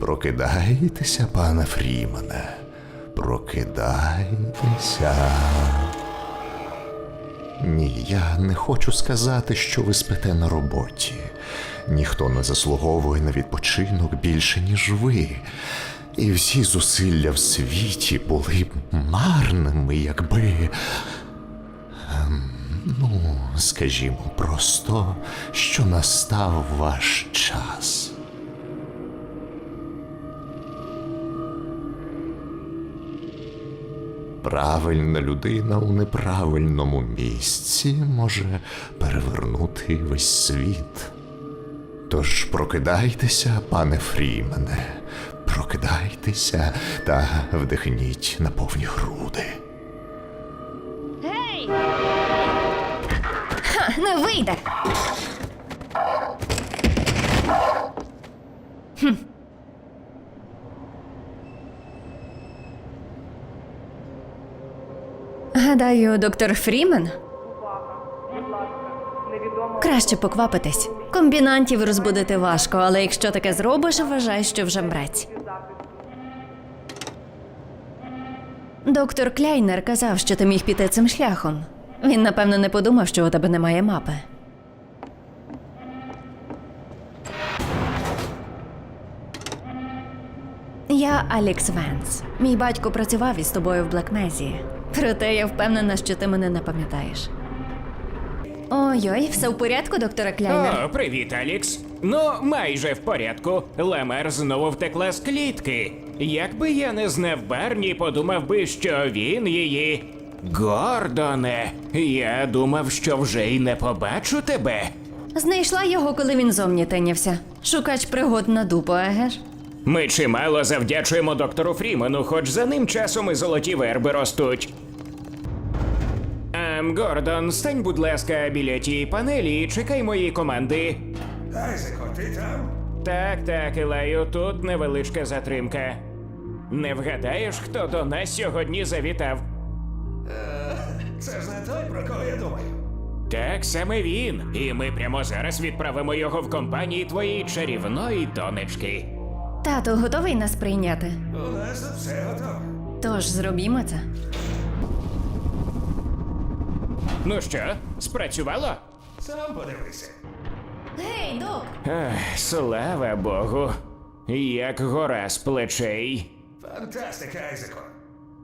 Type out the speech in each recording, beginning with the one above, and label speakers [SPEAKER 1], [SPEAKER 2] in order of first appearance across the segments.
[SPEAKER 1] Прокидайтеся, пане Фрімене. Прокидайтеся. Ні, я не хочу сказати, що ви спите на роботі. Ніхто не заслуговує на відпочинок більше, ніж ви. І всі зусилля в світі були б марними, якби. ем, Ну, скажімо просто, що настав ваш час. Правильна людина у неправильному місці може перевернути весь світ. Тож прокидайтеся, пане Фрімене, прокидайтеся та вдихніть на повні груди.
[SPEAKER 2] Гей! Ха, не вийде. Гадаю, доктор Фрімен. Краще поквапитись. Комбінантів розбудити важко, але якщо таке зробиш, вважай, що вже мрець. Доктор Кляйнер казав, що ти міг піти цим шляхом. Він, напевно, не подумав, що у тебе немає мапи. Я Алікс Венс. Мій батько працював із тобою в Блекмезі. Проте я впевнена, що ти мене не пам'ятаєш. Ой-ой, все в порядку, доктора Кляйнер?
[SPEAKER 3] О, привіт, Алікс. Ну, майже в порядку. Лемер знову втекла з клітки. Якби я не знав Барні, подумав би, що він її. Гордоне, я думав, що вже й не побачу тебе.
[SPEAKER 2] Знайшла його, коли він зовні тинявся. Шукач пригод на дупу, еге ж?
[SPEAKER 3] Ми чимало завдячуємо доктору Фрімену, хоч за ним часом і золоті верби ростуть. Ем, Гордон, стань, будь ласка, біля тієї панелі і чекай моєї команди.
[SPEAKER 4] Айзеко, ти там?
[SPEAKER 3] Так, так, Ілею, тут невеличка затримка. Не вгадаєш, хто до нас сьогодні завітав?
[SPEAKER 4] Це ж не той, про кого я думаю.
[SPEAKER 3] Так, саме він. І ми прямо зараз відправимо його в компанії твоєї чарівної донечки.
[SPEAKER 2] Тато готовий нас прийняти.
[SPEAKER 4] У нас тут все готове.
[SPEAKER 2] Тож зробімо це.
[SPEAKER 3] Ну що, спрацювало?
[SPEAKER 4] Сам подивися.
[SPEAKER 2] Гей, док!
[SPEAKER 3] Ех, слава Богу. Як гора з плечей.
[SPEAKER 4] Фантастика, Айзеко.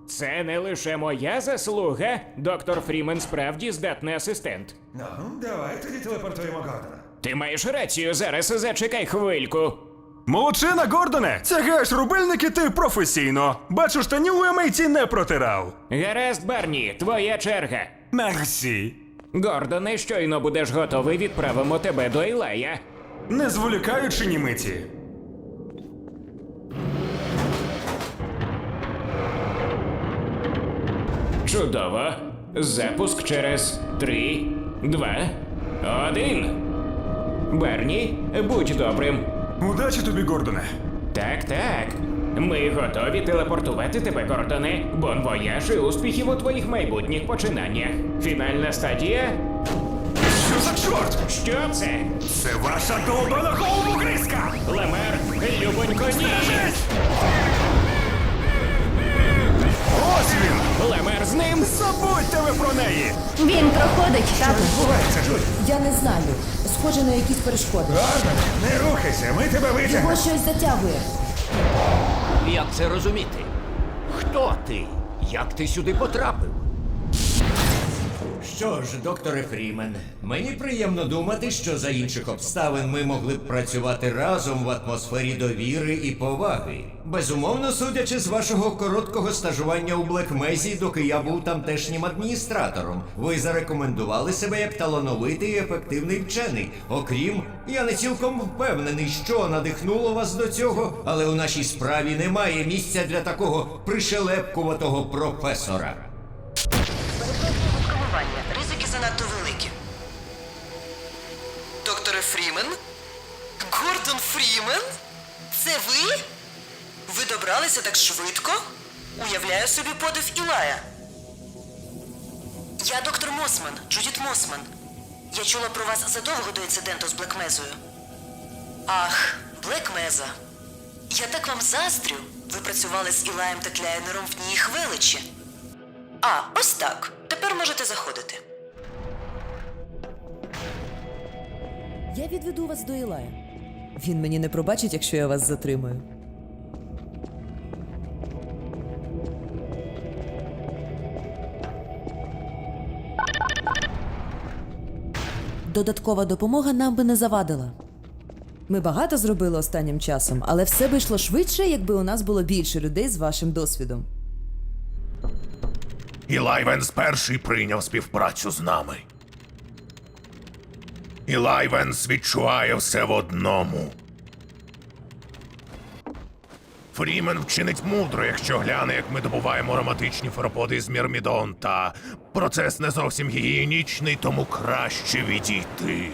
[SPEAKER 3] Це не лише моя заслуга. Доктор Фрімен справді здатний асистент.
[SPEAKER 4] Ну, давай тоді телепортуємо Гордона.
[SPEAKER 3] Ти маєш рацію, зараз зачекай хвильку.
[SPEAKER 5] Молодчина, Гордоне! Тягаєш рубильники ти професійно. Бачу, штанів у емейці не протирав.
[SPEAKER 3] Гаразд, Барні, твоя черга.
[SPEAKER 5] Мерсі.
[SPEAKER 3] Гордоне, щойно будеш готовий, відправимо тебе до Ілая.
[SPEAKER 5] Не зволікаючи німиті.
[SPEAKER 3] Чудово. Запуск через три, два, один. Барні, будь добрим.
[SPEAKER 5] Удачі тобі, Гордоне.
[SPEAKER 3] Так, так. Ми готові телепортувати тебе, Гордоне. Бон вояж і успіхів у твоїх майбутніх починаннях. Фінальна стадія.
[SPEAKER 5] Що за чорт?
[SPEAKER 3] Що це?
[SPEAKER 5] Це ваша долбана головогризка!
[SPEAKER 3] Лемер, любонько, ні!
[SPEAKER 5] Ось він!
[SPEAKER 3] Лемер з ним.
[SPEAKER 5] Забудьте ви про неї!
[SPEAKER 2] Він проходить, тато.
[SPEAKER 4] Бувається, Джулі.
[SPEAKER 6] Я не знаю. Схоже на якісь перешкоди.
[SPEAKER 4] Гордоне, не рухайся, ми тебе
[SPEAKER 6] Його щось затягує.
[SPEAKER 7] Як це розуміти? Хто ти? Як ти сюди потрапив?
[SPEAKER 8] Що ж, докторе Фрімен, мені приємно думати, що за інших обставин ми могли б працювати разом в атмосфері довіри і поваги. Безумовно, судячи з вашого короткого стажування у Блекмезі, доки я був тамтешнім адміністратором, ви зарекомендували себе як талановитий і ефективний вчений. Окрім, я не цілком впевнений, що надихнуло вас до цього, але у нашій справі немає місця для такого пришелепкуватого професора.
[SPEAKER 9] Занадто великі. Докторе Фрімен? Гордон Фрімен? Це ви? Ви добралися так швидко? Уявляю собі подив Ілая. Я доктор Мосман, Джудіт Мосман. Я чула про вас задовго до інциденту з Блекмезою. Ах, Блекмеза. Я так вам заздрю. Ви працювали з Ілаєм та Кляйнером в дні їх величі. А, ось так. Тепер можете заходити.
[SPEAKER 10] Я відведу вас до Ілая. Він мені не пробачить, якщо я вас затримаю. Додаткова допомога нам би не завадила. Ми багато зробили останнім часом, але все би йшло швидше, якби у нас було більше людей з вашим досвідом.
[SPEAKER 11] І Лайвенс перший прийняв співпрацю з нами. І Лайвенс відчуває все в одному. Фрімен вчинить мудро, якщо гляне, як ми добуваємо ароматичні фероподи з Мірмідон, та процес не зовсім гігієнічний, тому краще відійти.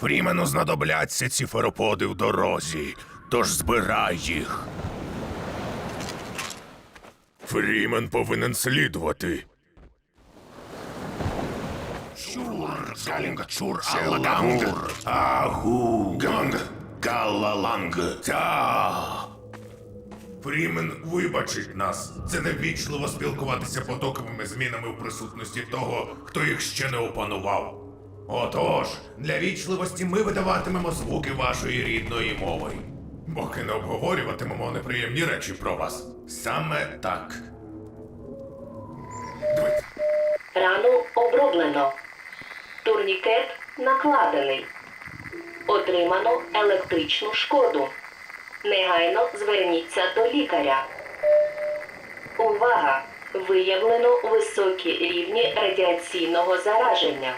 [SPEAKER 11] Фрімену знадобляться ці фероподи в дорозі, тож збирай їх. Фрімен повинен слідувати. Чур, галінг, чур, алаганг, агу, ганг, галаланг, та. Фрімен вибачить нас. Це невічливо спілкуватися потоковими змінами в присутності того, хто їх ще не опанував. Отож, для вічливості ми видаватимемо звуки вашої рідної мови. Поки не обговорюватимемо неприємні речі про вас. Саме так.
[SPEAKER 12] Рану оброблено. Турнікет накладений. Отримано електричну шкоду. Негайно зверніться до лікаря. Увага! Виявлено високі рівні радіаційного зараження.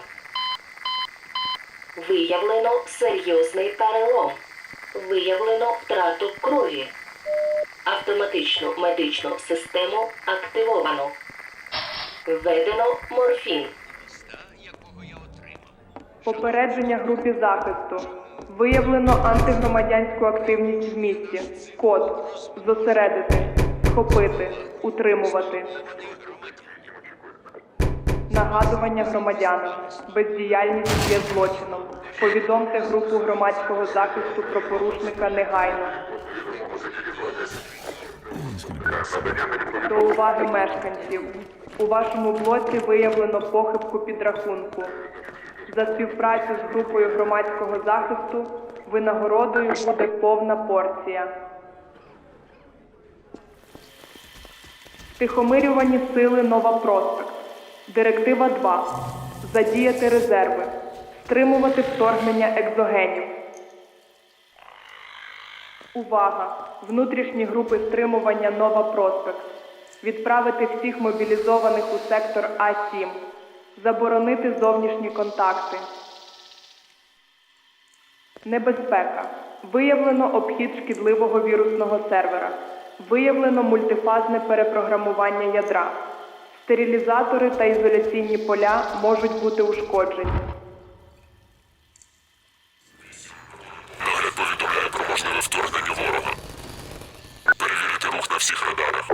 [SPEAKER 12] Виявлено серйозний перелом. Виявлено втрату крові. Автоматичну медичну систему активовано. Введено морфін.
[SPEAKER 13] Попередження групі захисту. Виявлено антигромадянську активність в місті. Код. Зосередити. Схопити. Утримувати. Нагадування громадянам. Бездіяльність є злочином. Повідомте групу громадського захисту про порушника негайно. До уваги мешканців. У вашому блоці виявлено похибку підрахунку. За співпрацю з групою громадського захисту винагородою буде повна порція. Тихомирювані сили Нова Проспект. Директива 2. Задіяти резерви. Стримувати вторгнення екзогенів. Увага! Внутрішні групи стримування Нова Проспект. Відправити всіх мобілізованих у сектор А7. Заборонити зовнішні контакти. Небезпека. Виявлено обхід шкідливого вірусного сервера. Виявлено мультифазне перепрограмування ядра. Стерилізатори та ізоляційні поля можуть бути ушкоджені.
[SPEAKER 11] Нагляд повідомляє про можливе вторгнення ворога. Перевірити рух на всіх радарах.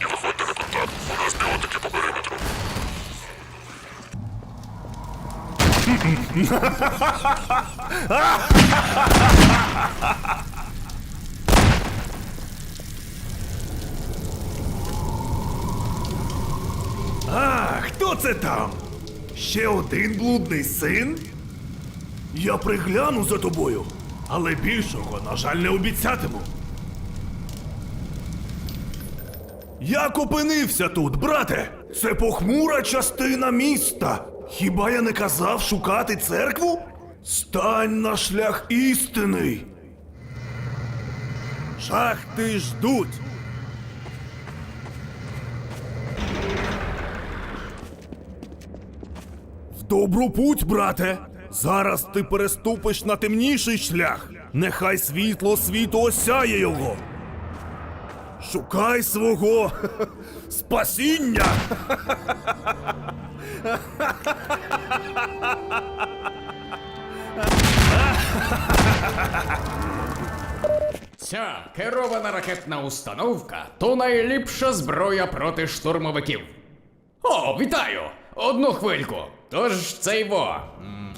[SPEAKER 11] І виходьте на контакт. У нас біотики по периметру.
[SPEAKER 4] А, хто це там? Ще один блудний син? Я пригляну за тобою, але більшого, на жаль, не обіцятиму. Як опинився тут, брате? Це похмура частина міста. Хіба я не казав шукати церкву? Стань на шлях істини. Шахти ждуть. В добру путь, брате. Зараз ти переступиш на темніший шлях. Нехай світло світу осяє його. Шукай свого спасіння.
[SPEAKER 14] Ця керована ракетна установка то найліпша зброя проти штурмовиків. О, вітаю! Одну хвильку. Тож цей во.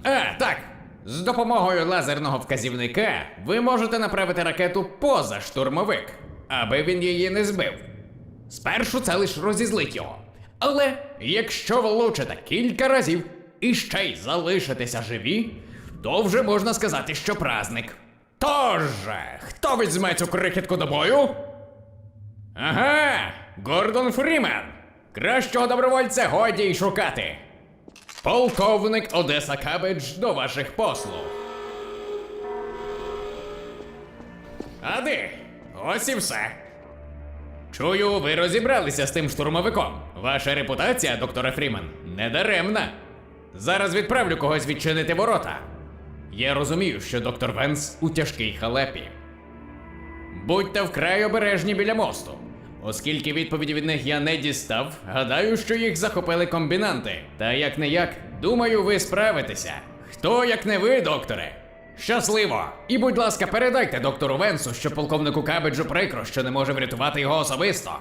[SPEAKER 14] Е, так. З допомогою лазерного вказівника ви можете направити ракету поза штурмовик, аби він її не збив. Спершу це лиш розізлить його. Але якщо влучите кілька разів і ще й залишитеся живі, то вже можна сказати, що праздник. Тож, хто візьме цю крихітку до бою? Ага, Гордон Фрімен. Кращого добровольця годі й шукати. Полковник Одеса Кабедж до ваших послуг. Ади, ось і все. Чую, ви розібралися з тим штурмовиком. Ваша репутація, докторе Фрімен, недаремна. Зараз відправлю когось відчинити ворота. Я розумію, що доктор Венс у тяжкій халепі. Будьте вкрай обережні біля мосту. Оскільки відповіді від них я не дістав, гадаю, що їх захопили комбінанти. Та як не як, думаю, ви справитеся. Хто як не ви, докторе? Щасливо! І будь ласка, передайте доктору Венсу, що полковнику Кабеджу прикро, що не може врятувати його особисто.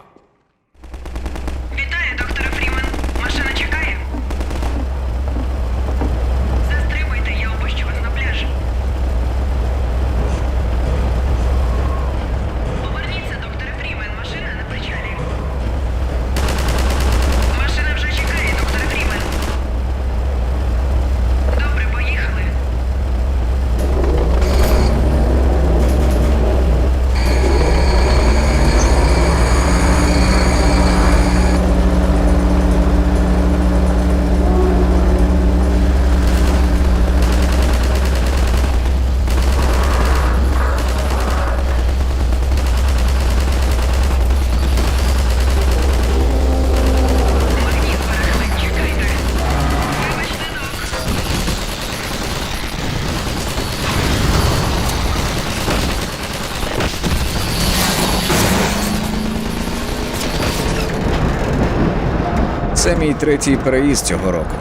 [SPEAKER 15] Мій третій переїзд цього року.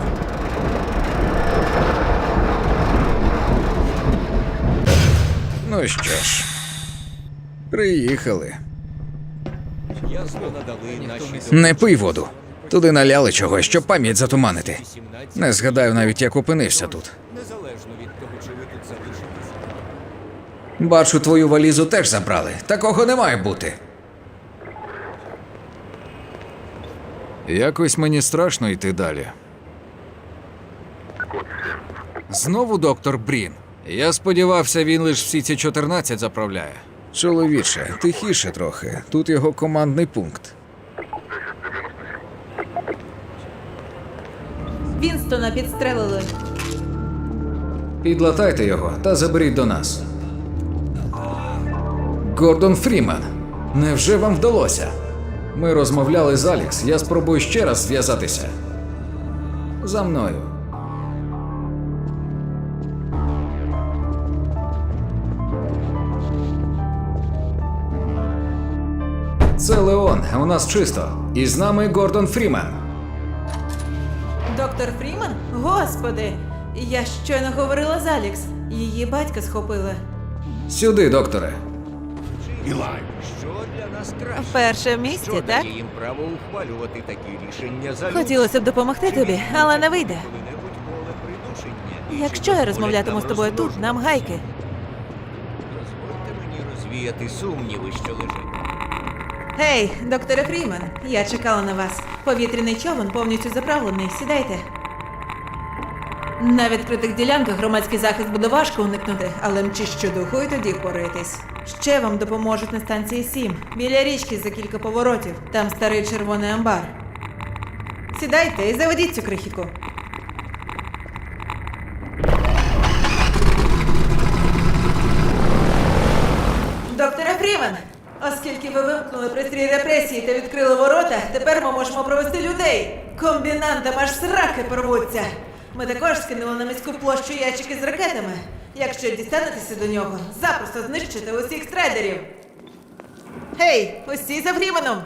[SPEAKER 15] Ну що ж, приїхали. Не пий воду. Туди наляли чогось, щоб пам'ять затуманити. Не згадаю навіть, як опинився тут. Бачу, твою валізу теж забрали. Такого не має бути. Якось мені страшно йти далі. Знову доктор Брін. Я сподівався, він лише всі ці 14 заправляє. Чоловіче, тихіше трохи. Тут його командний пункт.
[SPEAKER 10] Вінстона підстрелили.
[SPEAKER 15] Підлатайте його та заберіть до нас. Гордон Фріман. Невже вам вдалося? Ми розмовляли з Алікс. Я спробую ще раз зв'язатися. За мною. Це Леон, у нас чисто. І з нами Гордон Фріман.
[SPEAKER 10] Доктор Фріман? Господи! Я щойно говорила з Алікс. Її батька схопили.
[SPEAKER 15] Сюди, докторе.
[SPEAKER 11] Ілай,
[SPEAKER 8] Що для нас краще?
[SPEAKER 10] Перше в місті,
[SPEAKER 8] Що
[SPEAKER 10] так?
[SPEAKER 8] дає їм право ухвалювати такі рішення за
[SPEAKER 10] Хотілося б допомогти тобі, але не вийде.
[SPEAKER 8] коли-небудь поле придушення. І
[SPEAKER 10] Якщо я розмовлятиму з тобою тут, нам гайки.
[SPEAKER 8] Дозвольте мені розвіяти сумніви, що лежать.
[SPEAKER 10] Гей, докторе Фрімен, я чекала на вас. Повітряний човен повністю заправлений. Сідайте. На відкритих ділянках громадський захист буде важко уникнути, але мчи щодуху і тоді впораєтесь. Ще вам допоможуть на станції 7, біля річки за кілька поворотів. Там старий червоний амбар. Сідайте і заведіть цю крихітку. Докторе Фрімен, оскільки ви вимкнули пристрій репресії та відкрили ворота, тепер ми можемо провести людей. Комбінантам аж сраки порвуться. Ми також скинули на міську площу ящики з ракетами. Якщо дістанетеся до нього, запросто знищите усіх страйдерів. Гей, усі за Фріменом!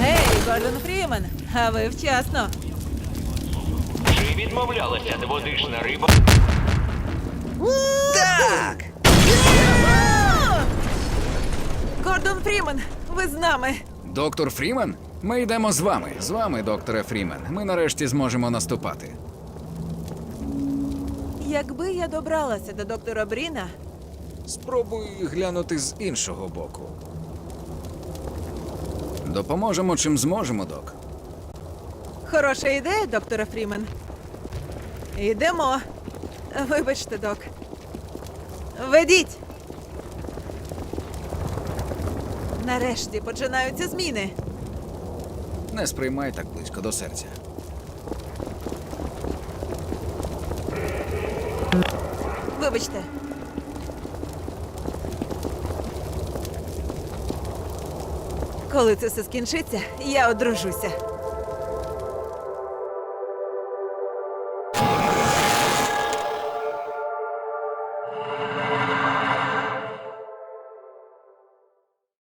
[SPEAKER 10] Гей, Гордон Фрімен, а ви вчасно.
[SPEAKER 7] Чи відмовлялася дводишна риба?
[SPEAKER 10] Так! Гордон Фрімен, ви з нами.
[SPEAKER 15] Доктор Фрімен? Ми йдемо з вами. З вами, докторе Фрімен. Ми нарешті зможемо наступати.
[SPEAKER 10] Якби я добралася до доктора Бріна,
[SPEAKER 15] Спробуй глянути з іншого боку. Допоможемо чим зможемо, док.
[SPEAKER 10] Хороша ідея, доктора Фрімен. Йдемо. Вибачте, док. Ведіть. Нарешті починаються зміни.
[SPEAKER 15] Не сприймай так близько до серця.
[SPEAKER 10] Вибачте. Коли це все скінчиться, я одружуся.